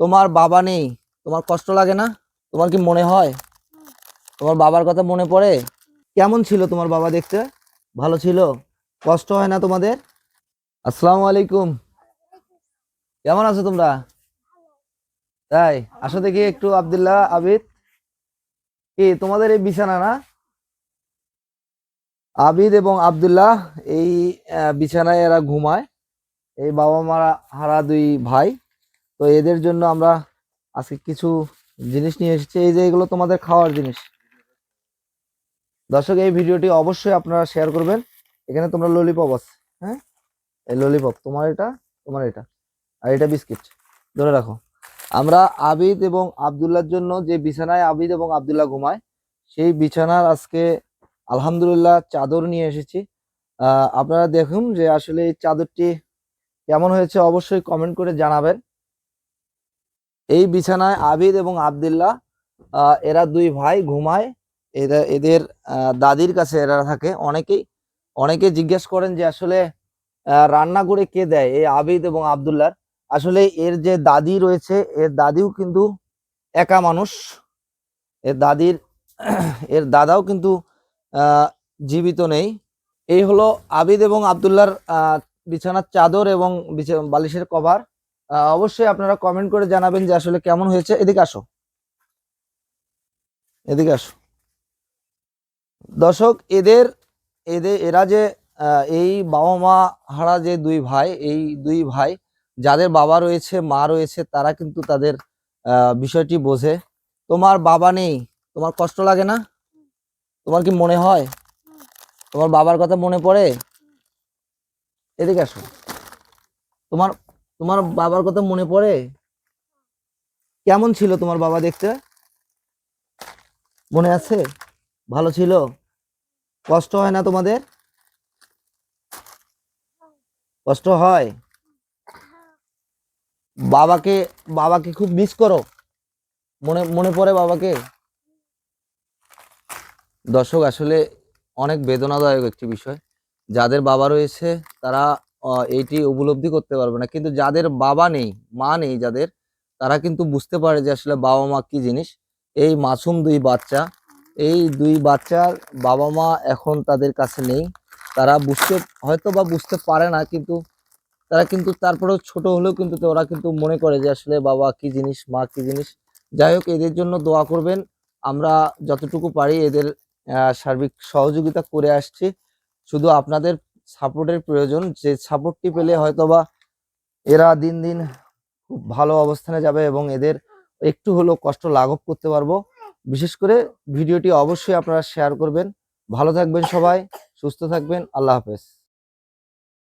তোমার বাবা নেই, তোমার কষ্ট লাগে না? তোমার কি মনে হয়? তোমার বাবার কথা মনে পড়ে? কেমন ছিল তোমার বাবা দেখতে? ভালো ছিল? কষ্ট হয় না তোমাদের? আসসালামু আলাইকুম। কেমন আছো তোমরা? তাই, আসো দেখি একটু আবদুল্লাহ, আবিদ। কি, তোমাদের এই বিছানা না? আবিদ এবং আব্দুল্লাহ, এই বিছানায় এরা ঘুমায়। এই বাবা মারা হারা দুই ভাই। তো এদের জন্য আমরা আজকে কিছু জিনিস নিয়ে এসেছি। এই যে এগুলো তোমাদের খাওয়ার জিনিস। দর্শক, এই ভিডিওটি অবশ্যই আপনারা শেয়ার করবেন। এখানে তোমরা ললিপপ আছে হ্যাঁ? এই ললিপপ তোমার এটা তোমার এটা। আর এটা বিস্কিট ধরে রাখো। আমরা আবিদ এবং আব্দুল্লাহর জন্য যে বিছানায় আবিদ এবং আবদুল্লাহ ঘুমায়, সেই বিছানার আজকে আলহামদুলিল্লাহ চাদর নিয়ে এসেছি। আপনারা দেখুন যে আসলে এই চাদরটি কেমন হয়েছে, অবশ্যই কমেন্ট করে জানাবেন। এই বিছানায় আবিদ এবং আব্দুল্লাহ এরা দুই ভাই ঘুমায়। এরা, এদের দাদির কাছে এরা থাকে। অনেকেই অনেকে জিজ্ঞেস করেন যে আসলে রান্না করে কে দেয় এই আবিদ এবং আব্দুল্লাহর? আসলে এর যে দাদি রয়েছে, এর দাদিও কিন্তু একা মানুষ। এর দাদির, এর দাদাও কিন্তু জীবিত নেই। এই হলো আবিদ এবং আবদুল্লার বিছানার চাদর এবং বালিশের কভার। অবশ্যই আপনারা কমেন্ট করে জানাবেন যে আসলে কেমন হয়েছে। এদিকে আসো। এদিকে আসো। দর্শক, এদের এদের, এরা যে এই বাবা মা হারা যে দুই ভাই, এই দুই ভাই, যাদের বাবা রয়েছে, মা রয়েছে, তারা কিন্তু তাদের বিষয়টি বোঝে। তোমার বাবা নেই, তোমার কষ্ট লাগে না? তোমার কি মনে হয়? তোমার বাবার কথা মনে পড়ে? এদিকে আসো। তোমার তোমার বাবার কথা মনে পড়ে? কেমন ছিল তোমার বাবা দেখতে? মনে আছে? ভালো ছিল? কষ্ট হয় না তোমাদের? কষ্ট হয়? বাবাকে বাবাকে খুব মিস করো। মনে মনে পড়ে বাবাকে? দর্শক, আসলে অনেক বেদনাদায়ক একটি বিষয়। যাদের বাবা রয়েছে, তারা এইটি উপলব্ধি করতে পারবে না। কিন্তু যাদের বাবা নেই, মা নেই যাদের, তারা কিন্তু বুঝতে পারে যে আসলে বাবা মা কি জিনিস। এই মাসুম দুই বাচ্চা, এই দুই বাচ্চার বাবা মা এখন তাদের কাছে নেই। তারা বুঝতে হয়তো বা বুঝতে পারে না, কিন্তু তারা কিন্তু তারপরেও ছোট হলেও কিন্তু ওরা কিন্তু মনে করে যে আসলে বাবা কি জিনিস, মা কি জিনিস। যাই হোক, এদের জন্য দোয়া করবেন। আমরা যতটুকু পারি এদের সার্বিক সহযোগিতা করে আসছি। শুধু আপনাদের সাপোর্টের প্রয়োজন। যে সাপোর্টটি পেলে হয়তোবা এরা দিন দিন খুব ভালো অবস্থানে যাবে এবং এদের একটু হলেও কষ্ট লাঘব করতে পারব। বিশেষ করে ভিডিওটি অবশ্যই আপনারা শেয়ার করবেন। ভালো থাকবেন সবাই, সুস্থ থাকবেন। আল্লাহ হাফেজ।